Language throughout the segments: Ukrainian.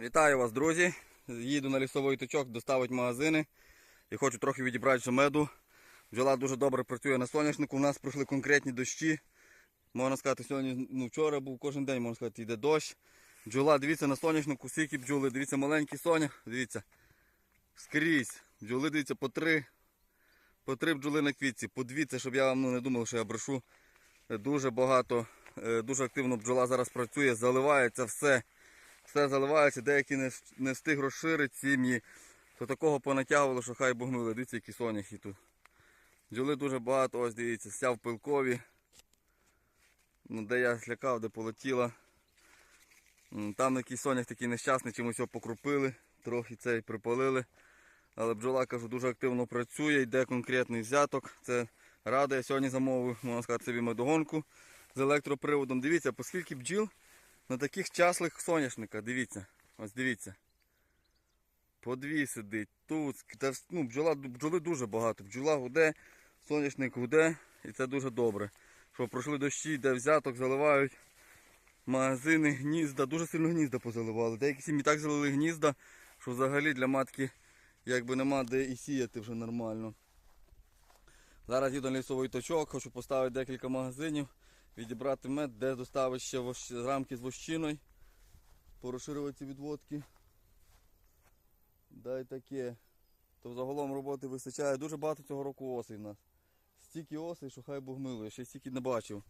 Вітаю вас, друзі! Їду на лісовий точок, доставить магазини і хочу трохи відібрати меду. Бджола дуже добре працює на соняшнику. У нас пройшли конкретні дощі. Можна сказати, сьогодні, ну вчора був кожен день, можна сказати, йде дощ. Бджола, дивіться на соняшнику, скільки бджоли, дивіться, маленький сонях, дивіться. Скрізь. Бджоли, дивіться, по три. По три бджоли на квітці, по дві, це щоб я вам ну, не думав, що я брешу. Дуже багато, е, дуже активно бджола зараз працює, заливається все все заливається, деякі не, встиг розширити сім'ї, то такого понатягувало, що хай богнули. Дивіться, які соняхи тут. Бджоли дуже багато, ось дивіться, вся в пилкові. Ну, де я злякав, де полетіла. Там якийсь сонях такий нещасний, чимось його покрупили, трохи цей припалили. Але бджола, кажу, дуже активно працює, йде конкретний взяток. Це рада, я сьогодні замовив, можна сказати, собі медогонку з електроприводом. Дивіться, оскільки бджіл на таких часлих соняшниках, дивіться, ось дивіться. По дві сидить, тут, та, ну, бджола, бджоли дуже багато. Бджола гуде, соняшник гуде, і це дуже добре. Що пройшли дощі, де взяток заливають. Магазини, гнізда, дуже сильно гнізда позаливали. Деякі сім'ї так залили гнізда, що взагалі для матки якби нема де і сіяти вже нормально. Зараз їду на лісовий точок, хочу поставити декілька магазинів відібрати мед, де доставити ще рамки з вощиною, порозширювати відводки. Дай таке. То загалом роботи вистачає. Дуже багато цього року осей в нас. Стільки осей, що хай Бог милує, ще стільки не бачив.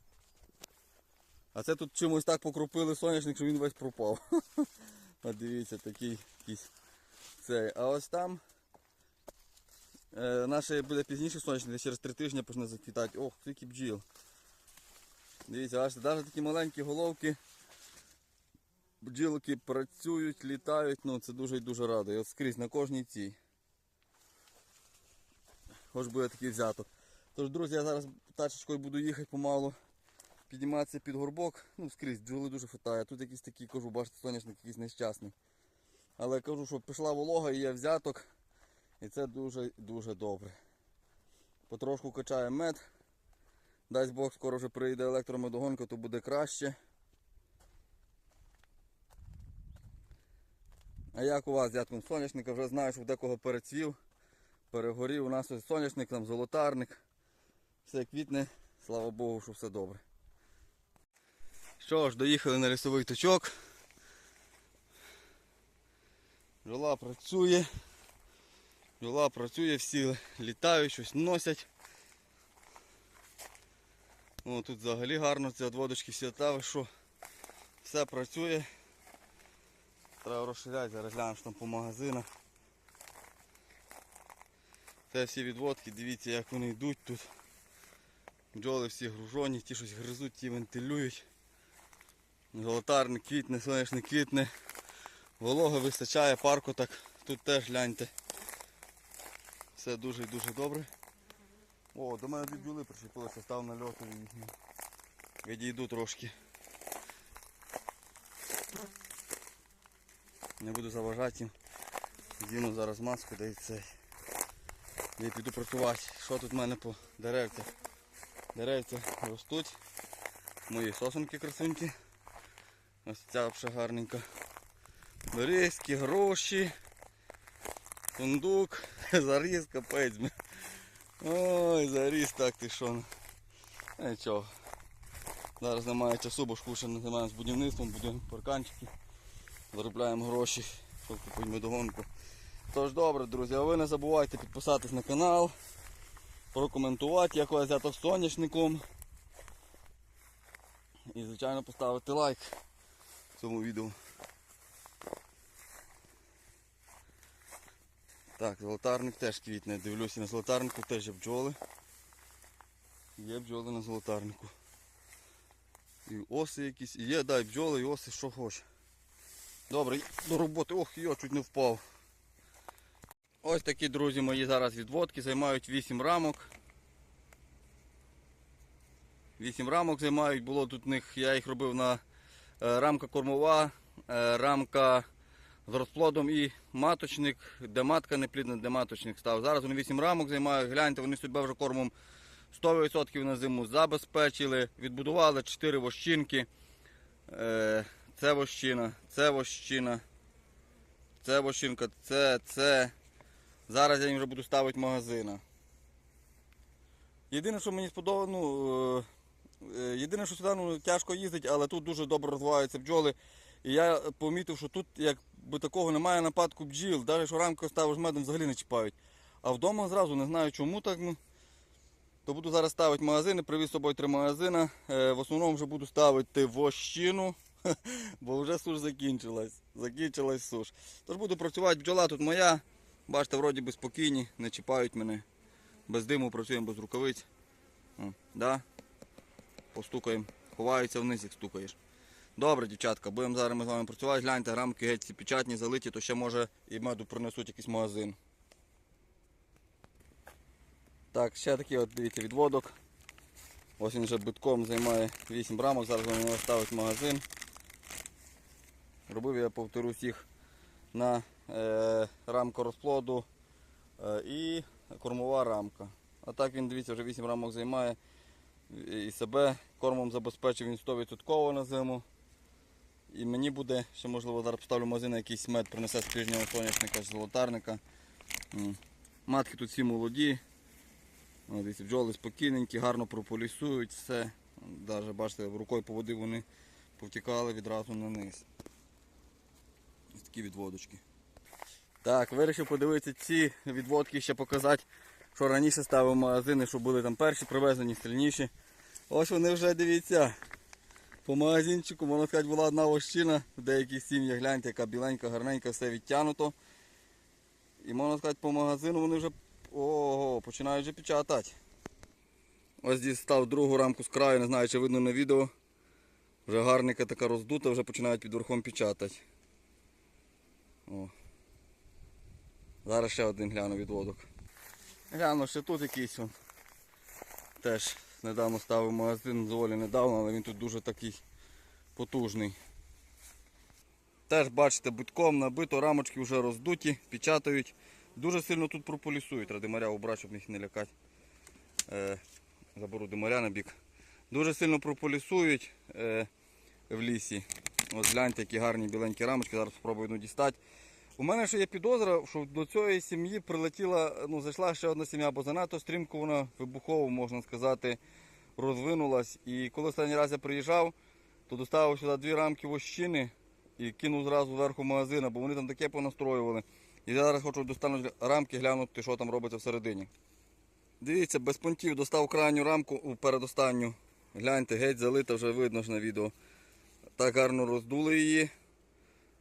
А це тут чимось так покрупили соняшник, що він весь пропав. От дивіться, такий якийсь цей. А ось там е, наше буде пізніше сонячник, десь через три тижні почне заквітати. Ох, скільки бджіл. Дивіться, бачите, навіть такі маленькі головки. Бджілки працюють, літають, ну це дуже і дуже радує. От скрізь на кожній цій. Хоч буде такий взяток. Тож, друзі, я зараз тачечкою буду їхати помалу, підніматися під горбок. Ну, скрізь, бджоли дуже хватає. Тут якийсь такий, кажу, бачите, соняшник якийсь нещасний. Але кажу, що пішла волога і є взяток. І це дуже дуже добре. Потрошку качає мед. Дасть Бог, скоро вже прийде електромедогонка, то буде краще. А як у вас з дядьком соняшника? Вже знаю, що в декого перецвів, перегорів. У нас ось соняшник, там золотарник. Все квітне, слава Богу, що все добре. Що ж, доїхали на лісовий точок. Жола працює. Жола працює, всі літають, щось носять. О, тут взагалі гарно, ці водочки всі та що. Все працює. Треба розширяти, зараз глянемо що там по магазинах. Це всі відводки, дивіться як вони йдуть тут. Бджоли всі гружоні, ті щось гризуть, ті вентилюють. Золотарник квітне, сонячний квітне. Вологи вистачає, парку так. Тут теж гляньте. Все дуже і дуже добре. О, до мене дві бджоли причепилися, став на льоту їхні. Відійду трошки. Не буду заважати їм. Діну зараз маску да цей. Я піду працювати. Що тут в мене по деревцях? Деревця ростуть. Мої сосенки красунькі. Ось ця взагалі гарненька. Березки, гроші. Фундук, заріз капець. Ой, заріс так ти що. ну. Нічого. Зараз немає часу, бо ж не займаємося будівництвом, будуємо парканчики, заробляємо гроші, щоб купити медогонку. Тож добре, друзі, а ви не забувайте підписатись на канал, прокоментувати, як у вас взято з соняшником. І, звичайно, поставити лайк цьому відео. Так, золотарник теж квітне. Дивлюся на золотарнику теж є бджоли. Є бджоли на золотарнику. І оси якісь. І є, дай бджоли і оси, що хоче. Добре, до роботи. Ох, я чуть не впав. Ось такі, друзі, мої зараз відводки займають 8 рамок. 8 рамок займають, було тут них, я їх робив на е, рамка кормова, е, рамка з розплодом і маточник, де матка не плідна, де маточник став. Зараз вони 8 рамок займають, гляньте, вони себе вже кормом 100% на зиму забезпечили, відбудували 4 вощинки. Е, Це вощина, це вощина. це вощинка, це, це. Зараз я їм вже буду ставити магазина. Єдине, що мені сподобалось, ну, е, е, єдине, що сюди ну, тяжко їздить, але тут дуже добре розвиваються бджоли. І я помітив, що тут якби такого немає нападку бджіл, навіть що рамку ставиш медом взагалі не чіпають. А вдома зразу не знаю чому так. Ну, то буду зараз ставити магазини, привіз з собою три магазини. Е, в основному вже буду ставити вощину, бо вже суш закінчилась. Закінчилась суш. Тож буду працювати, бджола тут моя. Бачите, вроді би спокійні, не чіпають мене. Без диму працюємо без рукавиць. О, да? Постукаємо. Ховаються вниз, як стукаєш. Добре, дівчатка, будемо зараз ми з вами працювати. Гляньте, рамки геть ці печатні, залиті, то ще може і меду принесуть якийсь магазин. Так, ще такий от дивіться відводок. Ось він вже битком займає 8 рамок, зараз нього ставить магазин. Робив я, повторюсь, їх на е, рамку розплоду е, і кормова рамка. А так він, дивіться, вже 8 рамок займає і себе кормом забезпечив він 100% на зиму. І мені буде, ще можливо зараз поставлю в магазин якийсь мед, принесе з тижнього соняшника чи золотарника. Матки тут всі молоді. Дивіться, бджоли спокійненькі, гарно прополісують, все. Навіть бачите, рукою по воді вони повтікали відразу на низ. Ось такі відводочки. Так, вирішив подивитися ці відводки ще показати, що раніше ставив магазини, що були там перші привезені, сильніші. Ось вони вже дивіться. По магазинчику, можна сказати, була одна вощина, в деяких сім'ях гляньте, яка біленька, гарненька, все відтягнуто. І можна сказати, по магазину вони вже ого, починають вже печатати. Ось дістав другу рамку з краю, не знаю, чи видно на відео. Вже гарненька така роздута, вже починають під верхом печатати. О. Зараз ще один гляну відводок. Гляну, ще тут якийсь он. Теж недавно ставив магазин, доволі недавно, але він тут дуже такий потужний. Теж бачите, битком набито, рамочки вже роздуті, печатають. Дуже сильно тут прополісують. Треба димаря убрати, щоб їх не лякати. Е, заберу димаря на бік. Дуже сильно прополісують е, в лісі. Ось гляньте, які гарні біленькі рамочки. Зараз спробую дістати. У мене ще є підозра, що до цієї сім'ї прилетіла, ну зайшла ще одна сім'я, бо занадто стрімко вона вибухово, можна сказати, розвинулась. І коли останній раз я приїжджав, то доставив сюди дві рамки вощини і кинув зразу зверху магазина, бо вони там таке понастроювали. І зараз хочу достанути рамки, глянути, що там робиться всередині. Дивіться, без понтів достав крайню рамку у передостанню. Гляньте, геть залита, вже видно ж на відео. Так гарно роздули її.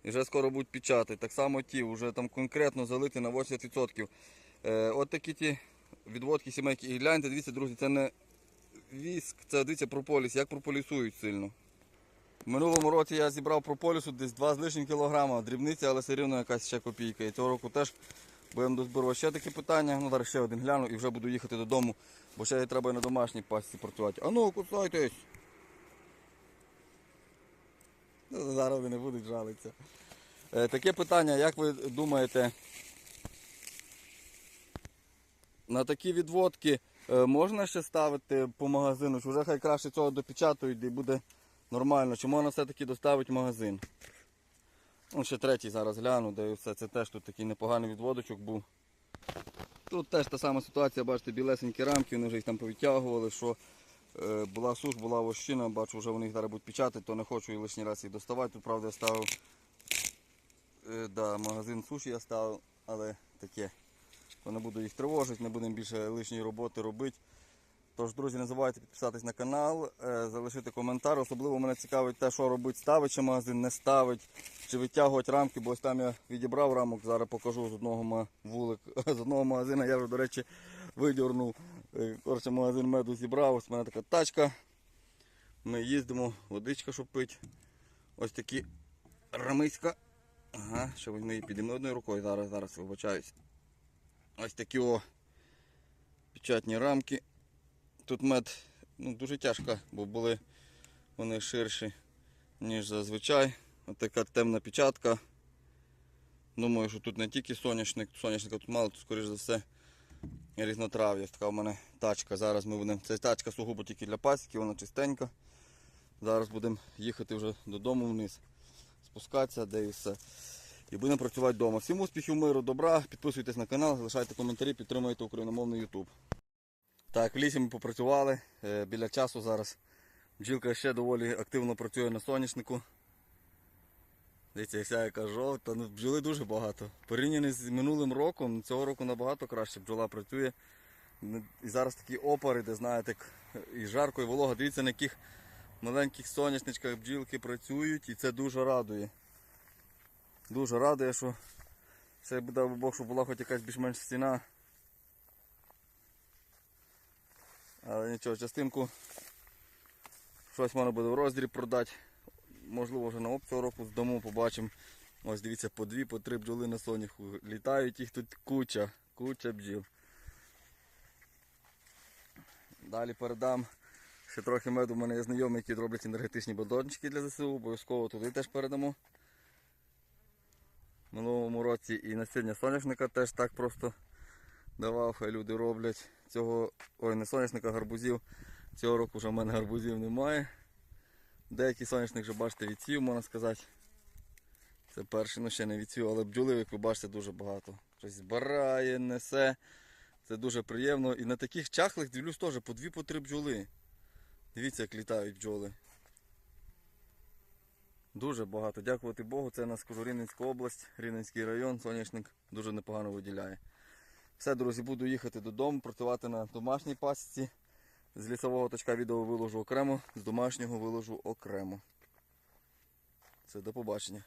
І вже скоро будуть печатати. Так само ті, вже там конкретно залиті на 80%. Е, от такі ті відводки сімейки. І гляньте, дивіться, друзі, це не віск, це дивіться прополіс, як прополісують сильно. В минулому році я зібрав прополісу десь 2 з лишнім кілограма, дрібниця, але все рівно якась ще копійка. І цього року теж будемо дозбирувати ще такі питання. Ну, зараз ще один гляну і вже буду їхати додому, бо ще треба на домашній пасті працювати. А ну, кусайтесь! Ну, Зараз вони не будуть жалитися. Е, таке питання, як ви думаєте, на такі відводки е, можна ще ставити по магазину, чи вже хай краще цього допечатають і буде нормально, чи можна все-таки доставити в магазин? Ну, ще третій зараз гляну, де все. Це теж тут такий непоганий відводочок був. Тут теж та сама ситуація, бачите, білесенькі рамки, вони вже їх там повитягували, що була суш, була вощина, бачу, вже вони їх зараз будуть печатати, то не хочу і лишній раз їх доставати. Тут, правда, я ставив е, да, магазин суші я ставив, але таке. То не буду їх тривожити, не будемо більше лишньої роботи робити. Тож, друзі, не забувайте підписатись на канал, е, залишити коментар. Особливо мене цікавить те, що робить, ставить чи магазин, не ставить, чи витягувати рамки, бо ось там я відібрав рамок, зараз покажу з одного вулик, з одного магазину я вже, до речі, видірнув. Е, Коротше, магазин меду зібрав, ось в мене така тачка. Ми їздимо, водичка, щоб пити. Ось такі рамиська. Ага, що ми її підемо одною рукою, зараз, зараз вибачаюсь. Ось такі о печатні рамки. Тут мед ну, дуже тяжко, бо були вони ширші, ніж зазвичай. Ось така темна печатка. Думаю, що тут не тільки соняшник, соняшника тут мало, тут скоріш за все різнотрав'я. Така в мене тачка. Зараз ми будемо. Це тачка сугубо тільки для пасіки, вона чистенька. Зараз будемо їхати вже додому вниз, спускатися, де і все. І будемо працювати вдома. Всім успіхів, миру, добра. Підписуйтесь на канал, залишайте коментарі, підтримуйте україномовний YouTube. Так, в лісі ми попрацювали. Е, Біля часу зараз. Бджілка ще доволі активно працює на соняшнику. Дивіться, вся яка жовта, ну бджоли дуже багато. Порівняно з минулим роком, цього року набагато краще бджола працює. Ну, І зараз такі опари, де знаєте, і жарко, і волога. Дивіться, на яких маленьких соняшничках бджілки працюють, і це дуже радує. Дуже радує, що це б дав би Бог, щоб була хоч якась більш-менш стіна. Але нічого, частинку щось можна буде в роздріб продати. Можливо, вже на оп цього року здамо, побачимо. Ось дивіться, по дві, по три бджоли на соняху. Літають їх тут куча, куча бджіл. Далі передам. Ще трохи меду в мене є знайомі, які роблять енергетичні батончики для ЗСУ, обов'язково туди теж передамо. Минулому році і насіння соняшника теж так просто давав, хай люди роблять. Цього, ой, не соняшника, гарбузів. Цього року вже в мене гарбузів немає. Деякий соняшник вже бачите відсів, можна сказати. Це перший, ну ще не відсів, але бджоли, як ви бачите, дуже багато. Щось збирає, несе. Це дуже приємно. І на таких чахлих дивлюсь теж по дві по три бджоли. Дивіться, як літають бджоли. Дуже багато. Дякувати Богу, це у нас кажу, Рівненська область, Рівненський район, соняшник дуже непогано виділяє. Все, друзі, буду їхати додому, працювати на домашній пасіці. З лісового точка відео виложу окремо, з домашнього виложу окремо. Це до побачення.